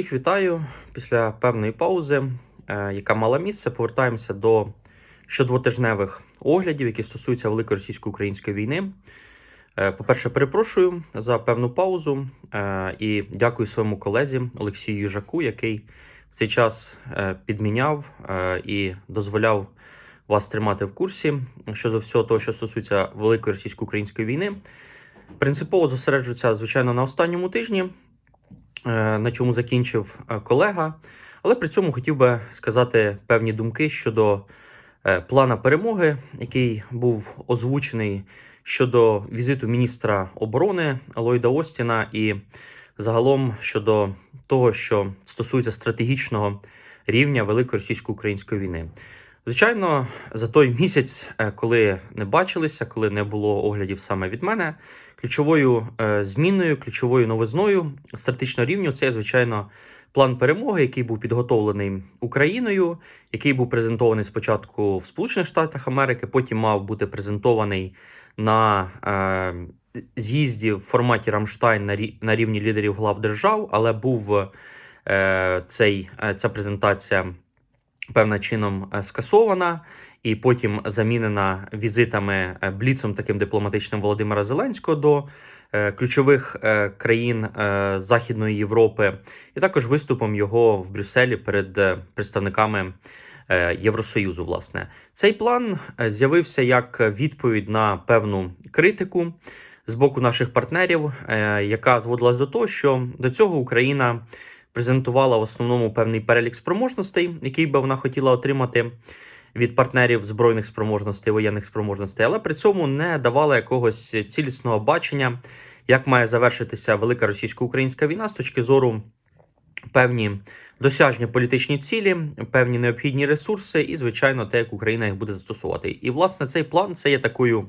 Всіх вітаю після певної паузи, е, яка мала місце. Повертаємося до щодвотижневих оглядів, які стосуються великої російсько-української війни. Е, По-перше, перепрошую за певну паузу е, і дякую своєму колезі Олексію Южаку, який в цей час підміняв і дозволяв вас тримати в курсі щодо всього того, що стосується великої російсько-української війни. Принципово зосереджується, звичайно, на останньому тижні, на чому закінчив е, колега. Але при цьому хотів би сказати певні думки щодо е, плана перемоги, який був озвучений щодо візиту міністра оборони Ллойда Остіна, і загалом щодо того, що стосується стратегічного рівня великої російсько-української війни. Звичайно, за той місяць, е, коли не бачилися, коли не було оглядів саме від мене, ключовою е, зміною, ключовою новизною стратегічного рівню це, звичайно, план перемоги, який був підготовлений Україною, який був презентований спочатку в Сполучених Штатах Америки, потім мав бути презентований на е, з'їзді в форматі Рамштайн на, рі, на рівні лідерів глав держав, але був цей, ця презентація певна чином е, скасована. І потім замінена візитами е, бліцом таким дипломатичним Володимира Зеленського до е, ключових країн Західної Європи, і також виступом його в Брюсселі перед представниками Євросоюзу. Власне, цей план з'явився як відповідь на певну критику з боку наших партнерів, яка зводилась до того, що до цього Україна презентувала в основному певний перелік спроможностей, який би вона хотіла отримати від партнерів збройних спроможностей, воєнних спроможностей, але при цьому не давала якогось цілісного бачення, як має завершитися велика російсько-українська війна з точки зору певні досяжні політичні цілі, певні необхідні ресурси, і, звичайно, те, як Україна їх буде застосувати. І власне цей план це є такою,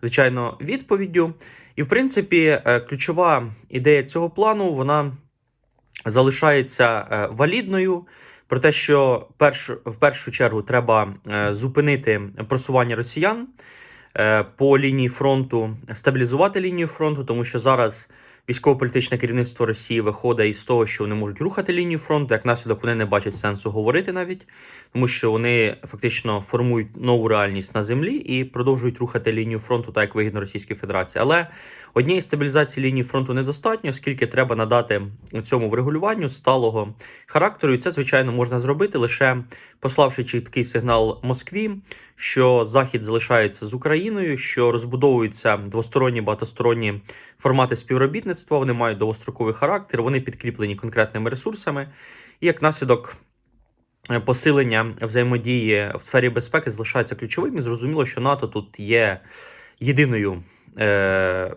звичайно, відповіддю. І, в принципі, е, ключова ідея цього плану вона залишається е, валідною. Про те, що перш, в першу чергу треба е, зупинити просування росіян е, по лінії фронту, стабілізувати лінію фронту, тому що зараз військово-політичне керівництво Росії виходить із того, що вони можуть рухати лінію фронту. Як наслідок вони не бачать сенсу говорити навіть, тому що вони фактично формують нову реальність на землі і продовжують рухати лінію фронту, так як вигідно Російській Федерації. Але однієї стабілізації лінії фронту недостатньо, оскільки треба надати цьому врегулюванню сталого характеру. І це, звичайно, можна зробити лише пославши чіткий сигнал Москві, що Захід залишається з Україною, що розбудовуються двосторонні багатосторонні формати співробітництва. Вони мають довгостроковий характер, вони підкріплені конкретними ресурсами, і як наслідок. е, Посилення взаємодії в сфері безпеки залишається ключовим. І зрозуміло, що НАТО тут є єдиною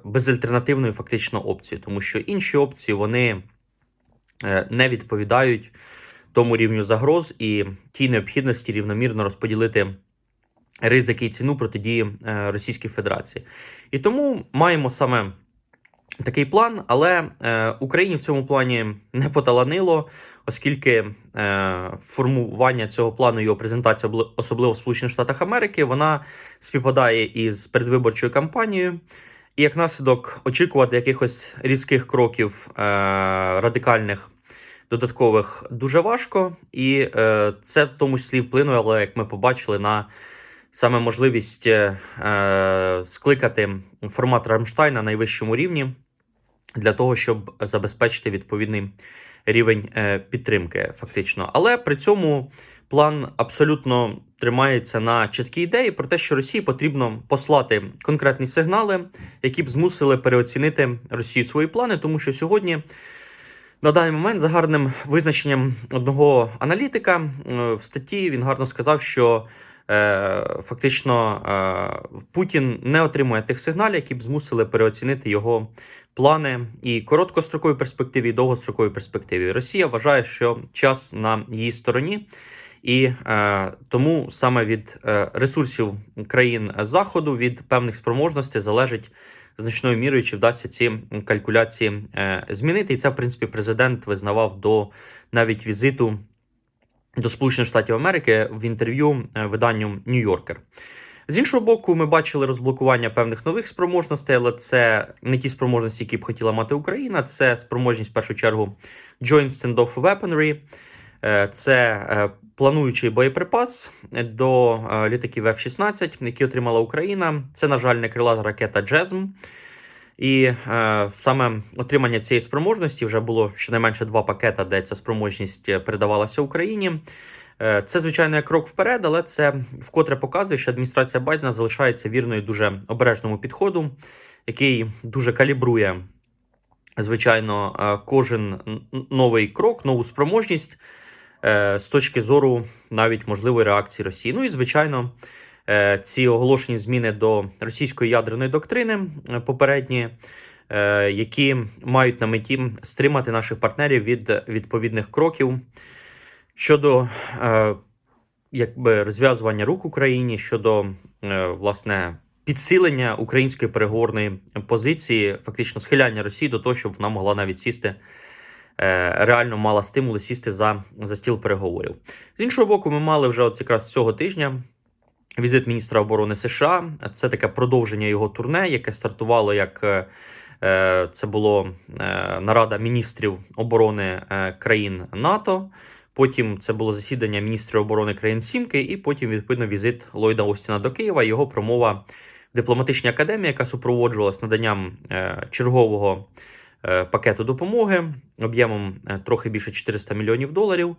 безальтернативною фактично опцією, тому що інші опції вони е, не відповідають тому рівню загроз і тій необхідності рівномірно розподілити ризики і ціну протидії е, Російській Федерації. І тому маємо саме такий план, але е, Україні в цьому плані не поталанило, оскільки е, формування цього плану його презентація, обли- особливо в Сполучених Штатах Америки, вона співпадає із передвиборчою кампанією. І як наслідок очікувати якихось різких кроків е, радикальних додаткових дуже важко, і е, це в тому числі вплинуло, але як ми побачили, на саме можливість скликати формат Рамштайн на найвищому рівні для того, щоб забезпечити відповідний рівень е, підтримки, фактично. Але при цьому план абсолютно тримається на чіткій ідеї про те, що Росії потрібно послати конкретні сигнали, які б змусили переоцінити Росію свої плани, тому що сьогодні. На даний момент, за гарним визначенням одного аналітика е, в статті він гарно сказав, що е, фактично е, Путін не отримує тих сигналів, які б змусили переоцінити його плани і короткостроковій перспективі, і довгостроковій перспективі. Росія вважає, що час на її стороні. І е, тому саме від е, ресурсів країн Заходу, від певних спроможностей залежить значною мірою, чи вдасться ці калькуляції е, змінити. І це, в принципі, президент визнавав до навіть візиту до Сполучених Штатів Америки в інтерв'ю е, виданню Нью-Йоркер. З іншого боку, ми бачили розблокування певних нових спроможностей, але це не ті спроможності, які б хотіла мати Україна. Це спроможність в першу чергу Joint Standoff Weaponry. Е, Це е, плануючий боєприпас до е, літаків F-16, які отримала Україна. Це, на жаль, не крилата ракета JASM. І е, саме отримання цієї спроможності вже було щонайменше два пакета, де ця спроможність передавалася Україні. Е, Це, звичайно, крок вперед, але це вкотре показує, що адміністрація Байдена залишається вірною дуже обережному підходу, який дуже калібрує, звичайно, е, кожен новий крок, нову спроможність е, з точки зору навіть можливої реакції Росії. Ну і звичайно, ці оголошені зміни до російської ядерної доктрини попередні. Які мають на меті стримати наших партнерів від відповідних кроків щодо е, якби розв'язування рук Україні щодо е, власне підсилення української переговорної позиції, фактично схиляння Росії до того, щоб вона могла навіть сісти. е, Реально мала стимули сісти за, за стіл переговорів. З іншого боку, ми мали вже от якраз цього тижня візит міністра оборони США. Це таке продовження його турне, яке стартувало як е, е, це було нарада міністрів оборони країн НАТО. Потім це було засідання міністрів оборони країн Сімки, і потім відповідно візит Ллойда Остіна до Києва. Його промова в дипломатичній академії, яка супроводжувалась наданням е, чергового е, пакету допомоги об'ємом е, трохи більше 400 мільйонів доларів.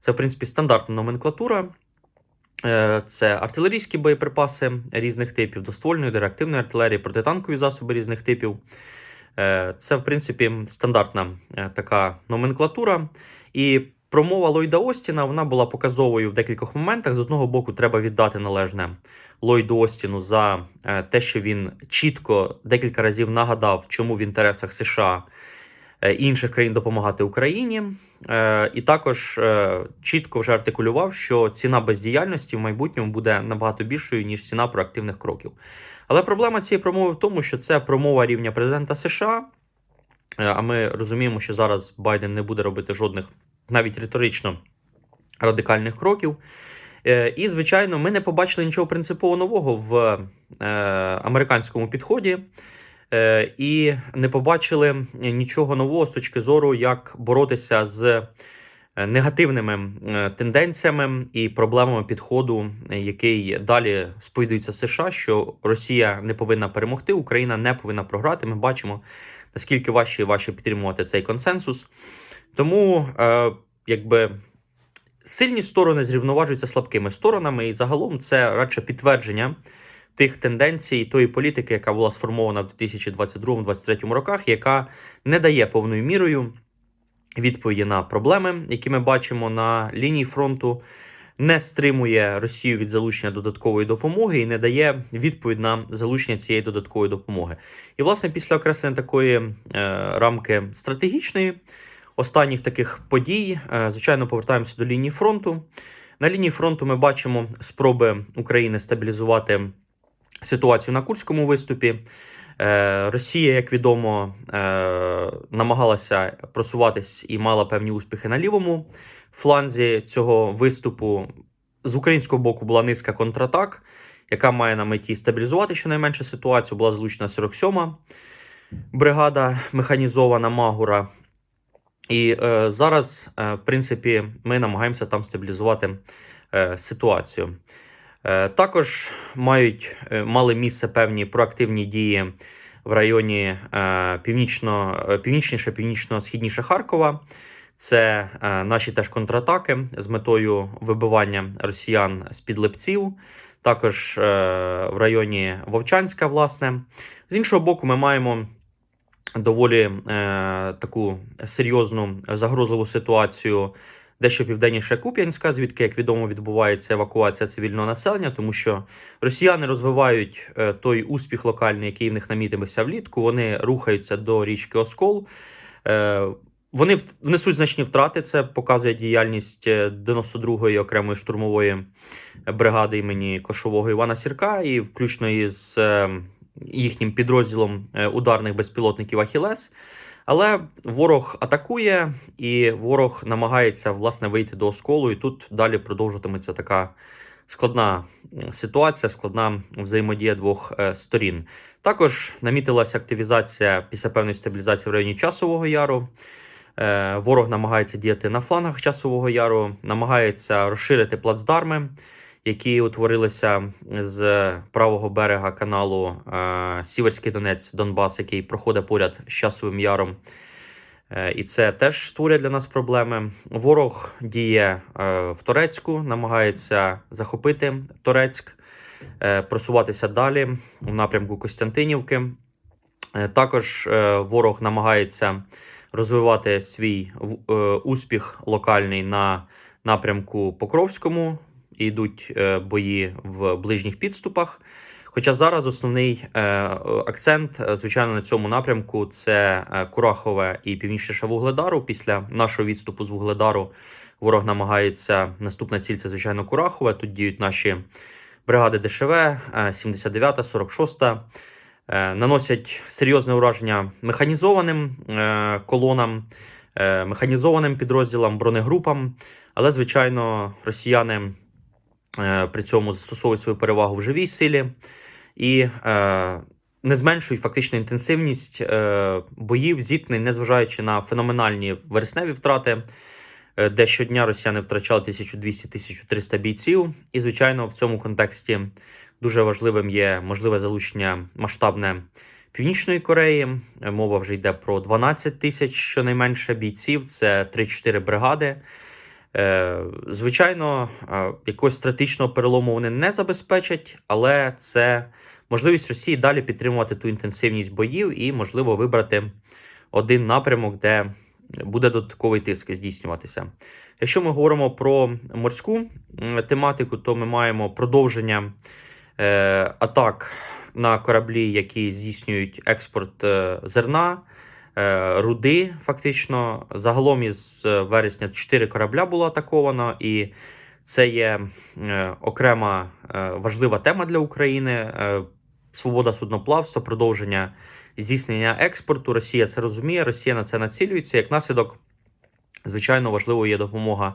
Це в принципі стандартна номенклатура. Це артилерійські боєприпаси різних типів, доствольної, реактивної артилерії, протитанкові засоби різних типів. Це, в принципі, стандартна така номенклатура. І промова Ллойда Остіна вона була показовою в декількох моментах. З одного боку, треба віддати належне Ллойду Остіну за е, те, що він чітко декілька разів нагадав, чому в інтересах США е, і інших країн допомагати Україні. Е, І також е, чітко вже артикулював, що ціна бездіяльності в майбутньому буде набагато більшою, ніж ціна проактивних кроків. Але проблема цієї промови в тому, що це промова рівня президента США. Е, А ми розуміємо, що зараз Байден не буде робити жодних навіть риторично радикальних кроків. Е, І, звичайно, ми не побачили нічого принципово нового в е, американському підході. Е, І не побачили нічого нового з точки зору, як боротися з негативними тенденціями і проблемами підходу, який далі сповідується США, що Росія не повинна перемогти, Україна не повинна програти. Ми бачимо, наскільки важче і важче підтримувати цей консенсус. Тому, е, якби. Сильні сторони зрівноважуються слабкими сторонами, і загалом це радше підтвердження тих тенденцій, тої політики, яка була сформована в 2022-2023 роках, яка не дає повною мірою відповіді на проблеми, які ми бачимо на лінії фронту, не стримує Росію від залучення додаткової допомоги і не дає відповідь на залучення цієї додаткової допомоги. І, власне, після окреслення такої е, рамки стратегічної останніх таких подій, е, звичайно, повертаємося до лінії фронту. На лінії фронту ми бачимо спроби України стабілізувати ситуацію на Курському виступі. Е, Росія, як відомо, е, намагалася просуватись і мала певні успіхи на лівому фланзі цього виступу. З українського боку була низка контратак, яка має на меті стабілізувати щонайменше ситуацію. Була залучена 47-ма бригада механізована Магура. І е, зараз, е, в принципі, ми намагаємося там стабілізувати е, ситуацію. Е, також мають, е, мали місце певні проактивні дії в районі е, північно, е, північніше, північно-східніше Харкова. Це е, наші теж контратаки з метою вибивання росіян з під липців. Також е, в районі Вовчанська, власне. З іншого боку, ми маємо доволі е, таку серйозну загрозливу ситуацію дещо південніше Куп'янська, звідки, як відомо, відбувається евакуація цивільного населення, тому що росіяни розвивають е, той успіх локальний, який в них намітився влітку. Вони рухаються до річки Оскол. Е, вони внесуть значні втрати. Це показує діяльність е, 92-ї окремої штурмової бригади імені Кошового Івана Сірка, і включно із е, їхнім підрозділом е, ударних безпілотників Ахілес. Але ворог атакує, і ворог намагається власне вийти до осколу. І тут далі продовжуватиметься така складна ситуація, складна взаємодія двох е, сторін. Також намітилася активізація після певної стабілізації в районі часового яру. Е, Ворог намагається діяти на флангах часового яру, намагається розширити плацдарми, які утворилися з правого берега каналу е, Сіверський Донець, Донбас, який проходить поряд з часовим яром. Е, І це теж створює для нас проблеми. Ворог діє е, в Торецьку, намагається захопити Торецьк, просуватися далі в напрямку Костянтинівки. Також ворог намагається розвивати свій успіх локальний на напрямку Покровському. Йдуть е, бої в ближніх підступах. Хоча зараз основний е, акцент, е, звичайно, на цьому напрямку це Курахове і північніше Вугледару. Після нашого відступу з Вугледару ворог намагається. Наступна ціль це, звичайно, Курахове. Тут діють наші бригади ДШВ, е, 79-та, 46-та. Е, Наносять серйозне ураження механізованим колонам, механізованим підрозділам, бронегрупам. Але, звичайно, росіяни при цьому застосовують свою перевагу в живій силі і е, не зменшують фактично інтенсивність е, боїв, зіткнень, незважаючи на феноменальні вересневі втрати, е, де щодня росіяни втрачали 1200-1300 бійців. І, звичайно, в цьому контексті дуже важливим є можливе залучення масштабне Північної Кореї. Е, Мова вже йде про 12 тисяч щонайменше бійців, це 3-4 бригади. Е, Звичайно, якогось стратегічного перелому вони не забезпечать, але це можливість Росії далі підтримувати ту інтенсивність боїв і, можливо, вибрати один напрямок, де буде додатковий тиск здійснюватися. Якщо ми говоримо про морську тематику, то ми маємо продовження е, атак на кораблі, які здійснюють експорт е, зерна, руди. Фактично, загалом із е, вересня 4 корабля було атаковано, і це є е, окрема е, важлива тема для України. Е, свобода судноплавства, продовження здійснення експорту. Росія це розуміє, Росія на це націлюється. Як наслідок, звичайно, важливою є допомога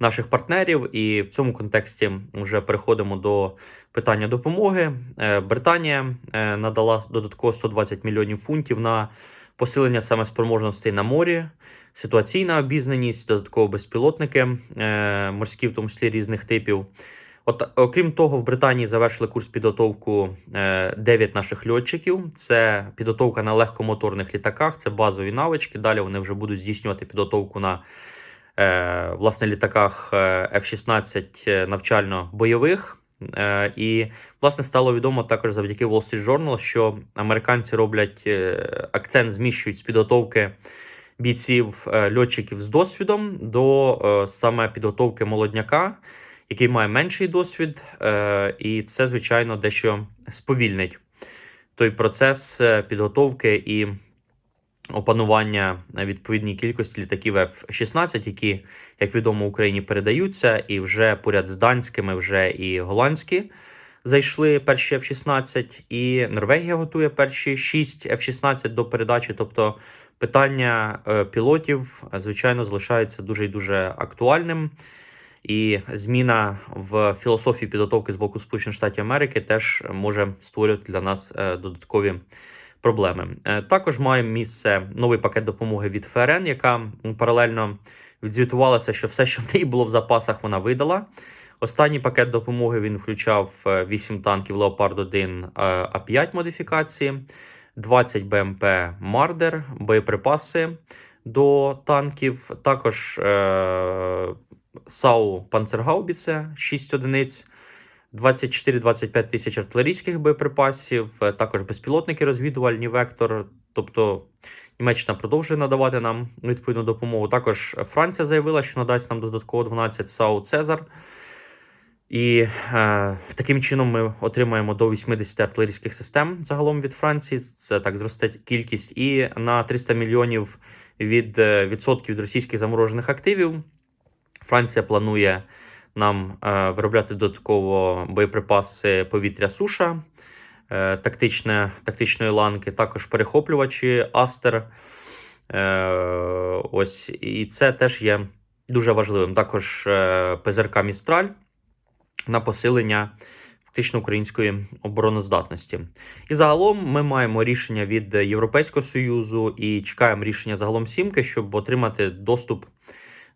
наших партнерів, і в цьому контексті вже переходимо до питання допомоги. Е, Британія е, надала додатково 120 мільйонів фунтів на посилення саме спроможностей на морі, ситуаційна обізнаність, додатково безпілотники е, морські, в тому числі різних типів. От, окрім того, в Британії завершили курс підготовку е, 9 наших льотчиків. Це підготовка на легкомоторних літаках, це базові навички. Далі вони вже будуть здійснювати підготовку на е, власне літаках е, F-16 навчально-бойових. Е, і власне стало відомо також завдяки Wall Street Journal, що американці роблять е, акцент, зміщують з підготовки бійців е, льотчиків з досвідом до саме підготовки молодняка, який має менший досвід, і це, звичайно, дещо сповільнить той процес підготовки і опанування відповідній кількості літаків F-16, які, як відомо, Україні передаються, і вже поряд з данськими вже і голландські зайшли перші F-16, і Норвегія готує перші 6 F-16 до передачі. Тобто питання е, пілотів, звичайно, залишається дуже і дуже актуальним. І зміна в філософії підготовки з боку Сполучених Штатів Америки теж може створювати для нас е, додаткові проблеми. Е, Також має місце новий пакет допомоги від ФРН, яка паралельно відзвітувалася, що все, що в неї було в запасах, вона видала. Останній пакет допомоги він включав е, 8 танків Leopard 1 е, А5 модифікації, 20 БМП Мардер, боєприпаси до танків, також е, САУ Панцергаубіце 6 одиниць, 24-25 тисяч артилерійських боєприпасів, е, також безпілотники розвідувальні вектор. Тобто Німеччина продовжує надавати нам відповідну допомогу. Також Франція заявила, що надасть нам додатково 12 САУ Цезар. І е, таким чином ми отримаємо до 80 артилерійських систем загалом від Франції. Це так зросте кількість, і на 300 мільйонів від е, відсотків від російських заморожених активів. Франція планує нам е, виробляти додатково боєприпаси повітря суша, е, тактичне, тактичної ланки, також перехоплювачі Астер. Е, ось, і це теж є дуже важливим. Також е, ПЗРК Містраль на посилення фактично української обороноздатності. І загалом ми маємо рішення від Європейського союзу і чекаємо рішення загалом сімки, щоб отримати доступ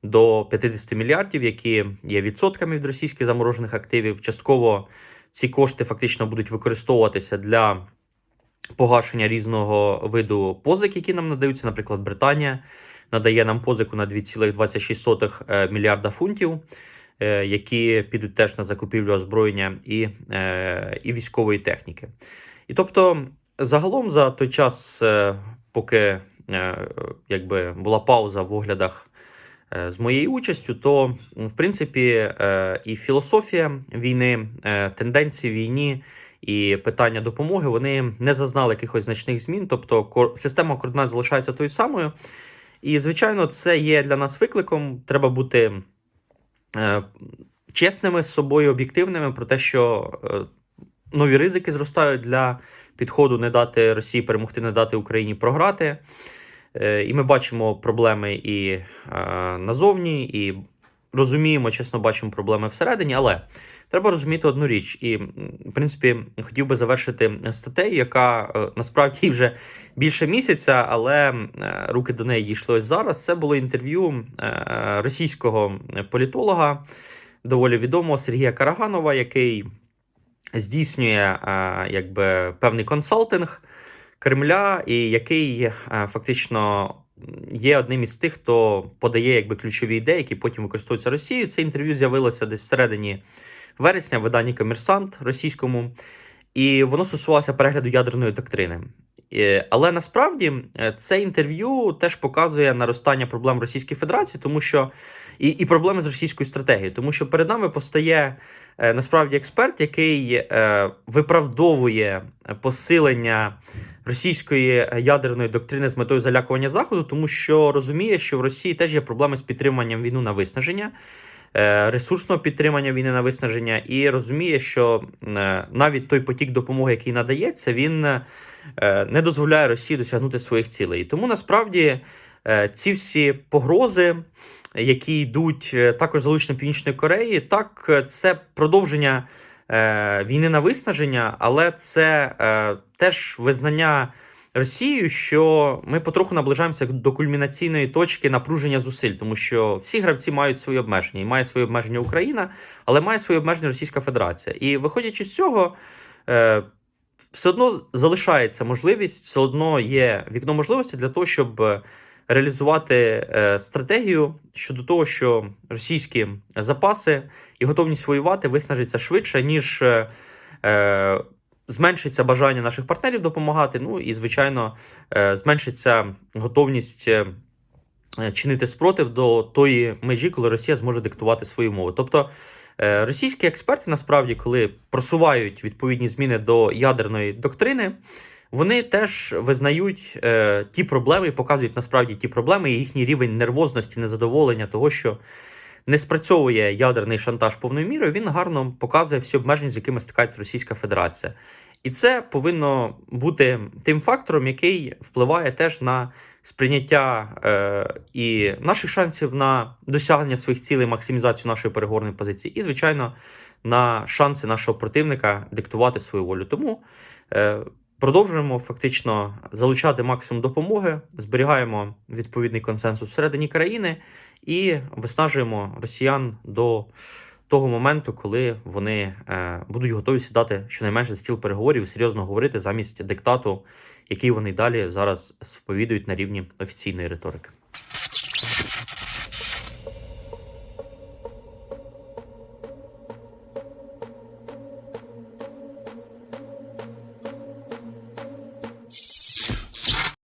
до 50 мільярдів, які є відсотками від російських заморожених активів. Частково ці кошти фактично будуть використовуватися для погашення різного виду позик, які нам надаються. Наприклад, Британія надає нам позику на 2,26 е, мільярда фунтів, е, які підуть теж на закупівлю озброєння і, е, і військової техніки. І тобто, загалом, за той час, поки якби була пауза в оглядах. Е, З моєю участю, то в принципі е, і філософія війни, е, тенденції війні і питання допомоги вони не зазнали якихось значних змін. Тобто, система координат залишається тою самою. І, звичайно, це є для нас викликом. Треба бути чесними з собою, об'єктивними про те, що нові ризики зростають для підходу не дати Росії перемогти, не дати Україні програти. Е, І ми бачимо проблеми і е, назовні, і розуміємо, чесно, бачимо проблеми всередині, але треба розуміти одну річ. І, в принципі, хотів би завершити статтею, яка е, насправді вже більше місяця, але руки до неї ось зараз. Це було інтерв'ю російського політолога, доволі відомого Сергія Караганова, який здійснює якби певний консалтинг Кремля, і який е, фактично є одним із тих, хто подає якби ключові ідеї, які потім використовуються Росією. Це інтерв'ю з'явилося десь всередині вересня в виданні Комерсант російському, і воно стосувалося перегляду ядерної доктрини. Але насправді е, це інтерв'ю теж показує наростання проблем Російської Федерації, тому що і, і проблеми з російською стратегією, тому що перед нами постає е, насправді експерт, який виправдовує посилення російської ядерної доктрини з метою залякування заходу, тому що розуміє, що в Росії теж є проблеми з підтриманням війну на виснаження. е, Ресурсного підтримання війни на виснаження, і розуміє, що е, навіть той потік допомоги, який надається, він е, не дозволяє Росії досягнути своїх цілей. І тому насправді е, ці всі погрози, які йдуть е, також залучення Північної Кореї, так е, це продовження е, війни на виснаження, але це е, теж визнання Росією, що ми потроху наближаємося до кульмінаційної точки напруження зусиль, тому що всі гравці мають свої обмеження, і має свої обмеження Україна, але має свої обмеження Російська Федерація. І виходячи з цього. Е, все одно залишається можливість, все одно є вікно можливості для того, щоб е, реалізувати е, стратегію щодо того, що російські запаси і готовність воювати виснажиться швидше, ніж е, е, зменшиться бажання наших партнерів допомагати. Ну і звичайно, зменшиться готовність. Чинити спротив до тої межі, коли Росія зможе диктувати свої умови. Тобто Російські експерти насправді, коли просувають відповідні зміни до ядерної доктрини, вони теж визнають е, ті проблеми і показують насправді ті проблеми і їхній рівень нервозності, незадоволення того, що не спрацьовує ядерний шантаж повною мірою. Він гарно показує всі обмеження, з якими стикається Російська Федерація. І це повинно бути тим фактором, який впливає теж на сприйняття е, і наших шансів на досягнення своїх цілей, максимізацію нашої переговорної позиції, і, звичайно, на шанси нашого противника диктувати свою волю. Тому е, продовжуємо фактично залучати максимум допомоги, зберігаємо відповідний консенсус всередині країни і виснажуємо росіян до того моменту, коли вони е, будуть готові сідати щонайменше за стіл переговорів серйозно говорити замість диктату, який вони далі зараз сповідують на рівні офіційної риторики.